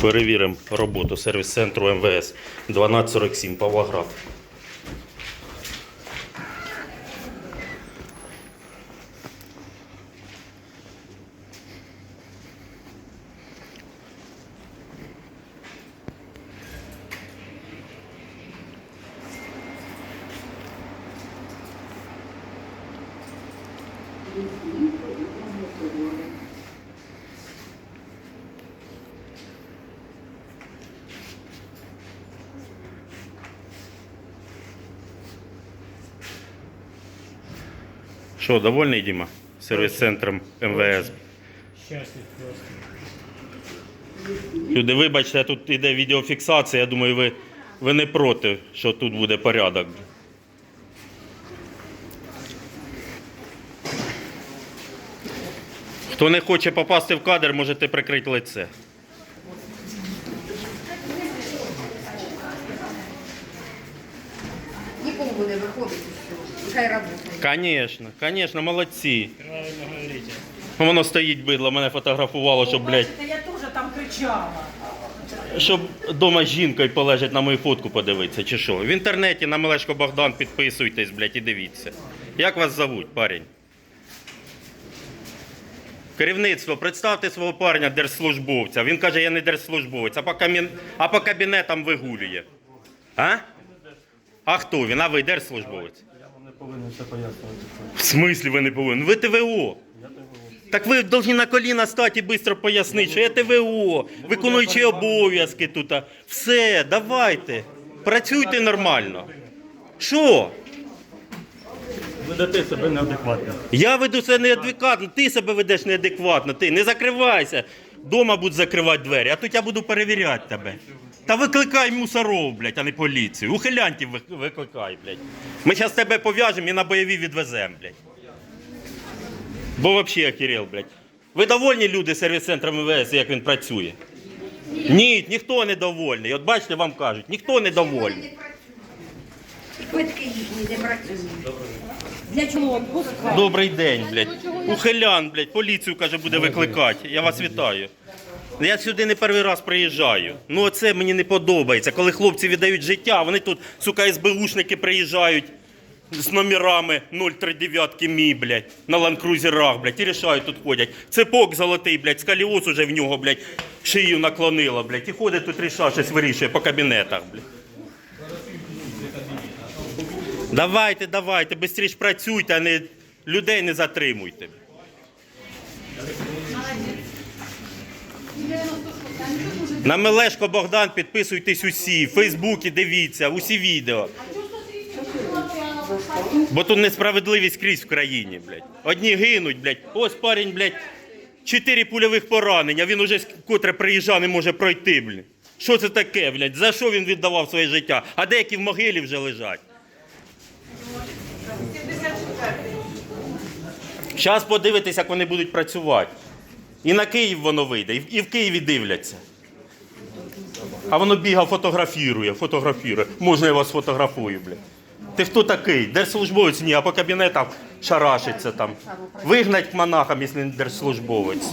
Перевіримо роботу сервіс-центру МВС 1247 Павлоград. Що, довольний, Діма? Сервіс-центром МВС. Просто. Люди, вибачте, тут іде відеофіксація. Я думаю, ви, ви не проти, що тут буде порядок. Хто не хоче попасти в кадр, можете прикрити лице. Нікому буде виходити, що хай працює. Звісно, звісно, молодці. Правильно говорите. Воно стоїть бидло, мене фотографувало, щоб, блядь, Та я теж там кричала. щоб вдома з жінкою полежать на мою фотку подивитися, чи що. В інтернеті на Мелешко Богдан підписуйтесь, блядь, і дивіться. Як вас зовуть, парень? Керівництво, представте свого парня держслужбовця. Він каже, я не держслужбовець, а по, камін... а по кабінетам вигулює. А? А хто він? А ви держслужбовець? Я вам не повинен це пояснювати. В смислі ви не повинні? Ви ТВО. Так ви повинні на коліна стати і швидко пояснити, що я ТВО, виконуючи обов'язки тут. Все, давайте. Працюйте нормально. Що? Ведете себе неадекватно. Я веду себе неадекватно, ти себе ведеш неадекватно, ти не закривайся. Дома будуть закривати двері, а тут я буду перевіряти тебе. Та викликай мусоров, блядь, а не поліцію. Ухилянтів викликай, блядь. Ми зараз тебе пов'яжемо і на бойові відвеземо, блядь. Бо взагалі Кирил, блядь. Ви довольні люди сервіс-центром МВС, як він працює? Ні, ніхто не довольний. От бачите, вам кажуть, ніхто не довольний. Квитки їхні не працюють. Для чого? Пускай. Добрий день, блядь. Ухилян, блядь, поліцію каже, буде викликати. Я вас вітаю. Я сюди не перший раз приїжджаю. Ну оце мені не подобається. Коли хлопці віддають життя, вони тут, сука, СБУшники приїжджають з номерами 039 мі, блядь, на ланкрузерах, блядь, і рішають тут ходять. Цепок золотий, блядь, скаліоз уже в нього, блядь, шию наклонило, блядь, і ходить тут рішає, щось вирішує по кабінетах, блядь. Давайте, давайте, швидше працюйте, а не людей не затримуйте. На Мелешко Богдан підписуйтесь усі, в Фейсбуці дивіться, усі відео. Бо тут несправедливість скрізь в країні, блядь. Одні гинуть, блядь. Ось парень, блядь, чотири пульових поранення, він уже котре приїжджав, не може пройти, блядь. Що це таке, блядь? За що він віддавав своє життя? А деякі в могилі вже лежать. Зараз подивитися, як вони будуть працювати. І на Київ воно вийде, і в Києві дивляться. А воно бігає, фотографірує, фотографірує. Можна я вас фотографую, блядь. Ти хто такий? Держслужбовець? Ні, а по кабінетах шарашиться там. Вигнать монахам, якщо не держслужбовець.